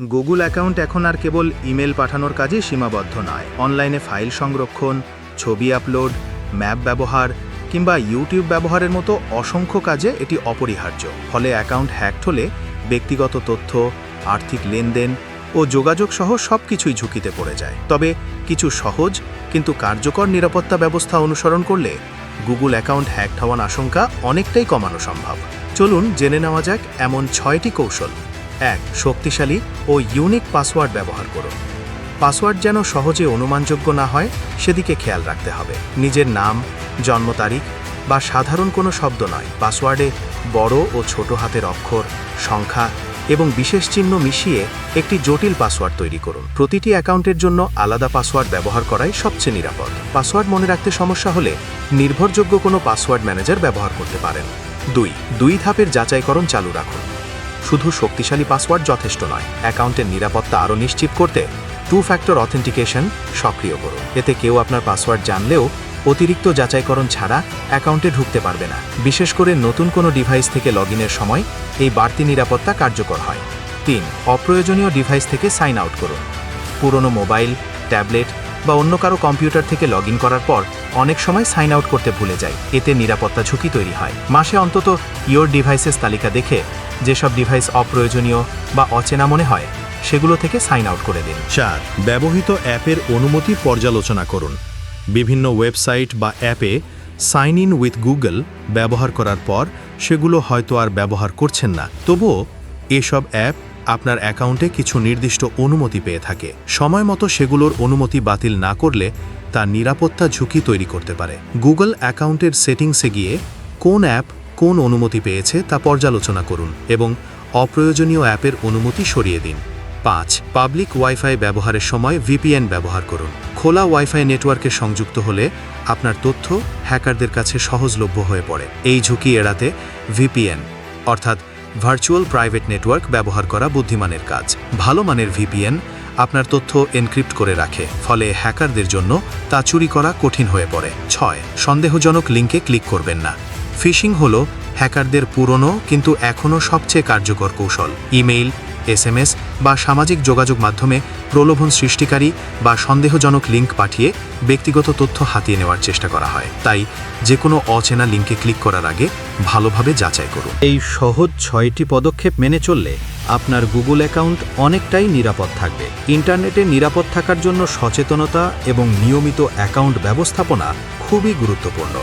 Google account এখন আর কেবল email পাঠানোর কাজে সীমাবদ্ধ নয়। অনলাইনে ফাইল সংরক্ষণ, ছবি আপলোড, ম্যাপ ব্যবহার কিংবা ইউটিউব ব্যবহারের মতো অসংখ্য কাজে এটি অপরিহার্য। ফলে অ্যাকাউন্ট হ্যাকড হলে ব্যক্তিগত তথ্য, আর্থিক লেনদেন ও যোগাযোগ সহ সব কিছুই ঝুঁকিতে পড়ে যায়। তবে কিছু সহজ কিন্তু কার্যকর নিরাপত্তা ব্যবস্থা অনুসরণ করলে গুগল অ্যাকাউন্ট হ্যাক হওয়ার আশঙ্কা অনেকটাই কমানো সম্ভব। চলুন জেনে নেওয়া যাক এমন ছয়টি কৌশল। এক শক্তিশালী ও ইউনিক পাসওয়ার্ড ব্যবহার করুন। পাসওয়ার্ড যেন সহজে অনুমানযোগ্য না হয়, সেদিকে খেয়াল রাখতে হবে। নিজের নাম, জন্ম তারিখ বা সাধারণ কোনো শব্দ নয়। পাসওয়ার্ডে বড় ও ছোট হাতের অক্ষর, সংখ্যা এবং বিশেষ চিহ্ন মিশিয়ে একটি জটিল পাসওয়ার্ড তৈরি করুন। প্রতিটি অ্যাকাউন্টের জন্য আলাদা পাসওয়ার্ড ব্যবহার করাই সবচেয়ে নিরাপদ। পাসওয়ার্ড মনে রাখতে সমস্যা হলে নির্ভরযোগ্য কোনো পাসওয়ার্ড ম্যানেজার ব্যবহার করতে পারেন। দুই দুই ধাপের যাচাইকরণ চালু রাখুন। শুধু শক্তিশালী পাসওয়ার্ড যথেষ্ট নয়, অ্যাকাউন্টের নিরাপত্তা আরও নিশ্চিত করতে টু ফ্যাক্টর অথেন্টিকেশন সক্রিয় করুন। এতে কেউ আপনার পাসওয়ার্ড জানলেও অতিরিক্ত যাচাইকরণ ছাড়া অ্যাকাউন্টে ঢুকতে পারবে না। বিশেষ করে নতুন কোনো ডিভাইস থেকে লগ সময় এই বাড়তি নিরাপত্তা কার্যকর হয়। তিন, অপ্রয়োজনীয় ডিভাইস থেকে সাইন আউট করুন। পুরনো মোবাইল, ট্যাবলেট বা অন্য কারও কম্পিউটার থেকে লগ করার পর অনেক সময় সাইন আউট করতে ভুলে যায়। এতে নিরাপত্তা ঝুঁকি তৈরি হয়। মাসে অন্তত ইয়োর ডিভাইসেস তালিকা দেখে যেসব ডিভাইস অপ্রয়োজনীয় বা অচেনা মনে হয়, সেগুলো থেকে সাইন আউট করে দিন। চার, ব্যবহৃত অ্যাপের অনুমতি পর্যালোচনা করুন। বিভিন্ন ওয়েবসাইট বা অ্যাপে সাইন ইন উইথ গুগল ব্যবহার করার পর সেগুলো হয়তো আর ব্যবহার করছেন না। তবুও এসব অ্যাপ আপনার অ্যাকাউন্টে কিছু নির্দিষ্ট অনুমতি পেয়ে থাকে। সময় মতো সেগুলোর অনুমতি বাতিল না করলে তা নিরাপত্তা ঝুঁকি তৈরি করতে পারে। গুগল অ্যাকাউন্টের সেটিংসে গিয়ে কোন অ্যাপ কোন অনুমতি পেয়েছে তা পর্যালোচনা করুন এবং অপ্রয়োজনীয় অ্যাপের অনুমতি সরিয়ে দিন। পাঁচ, পাবলিক ওয়াইফাই ব্যবহারের সময় ভিপিএন ব্যবহার করুন। খোলা ওয়াইফাই নেটওয়ার্কে সংযুক্ত হলে আপনার তথ্য হ্যাকারদের কাছে সহজলভ্য হয়ে পড়ে। এই ঝুঁকি এড়াতে ভিপিএন, অর্থাৎ ভার্চুয়াল প্রাইভেট নেটওয়ার্ক ব্যবহার করা বুদ্ধিমানের কাজ। ভালো মানের ভিপিএন আপনার তথ্য এনক্রিপ্ট করে রাখে, ফলে হ্যাকারদের জন্য তা চুরি করা কঠিন হয়ে পড়ে। ছয়, সন্দেহজনক লিঙ্কে ক্লিক করবেন না। ফিশিং হল হ্যাকারদের পুরনো কিন্তু এখনও সবচেয়ে কার্যকর কৌশল। ইমেইল এসএমএস বা সামাজিক যোগাযোগ মাধ্যমে প্রলোভন সৃষ্টিকারী বা সন্দেহজনক লিঙ্ক পাঠিয়ে ব্যক্তিগত তথ্য হাতিয়ে নেওয়ার চেষ্টা করা হয়। তাই যে কোনো অচেনা লিঙ্কে ক্লিক করার আগে ভালোভাবে যাচাই করুন। এই সহজ ছয়টি পদক্ষেপ মেনে চললে আপনার গুগল অ্যাকাউন্ট অনেকটাই নিরাপদ থাকবে। ইন্টারনেটে নিরাপদ থাকার জন্য সচেতনতা এবং নিয়মিত অ্যাকাউন্ট ব্যবস্থাপনা খুবই গুরুত্বপূর্ণ।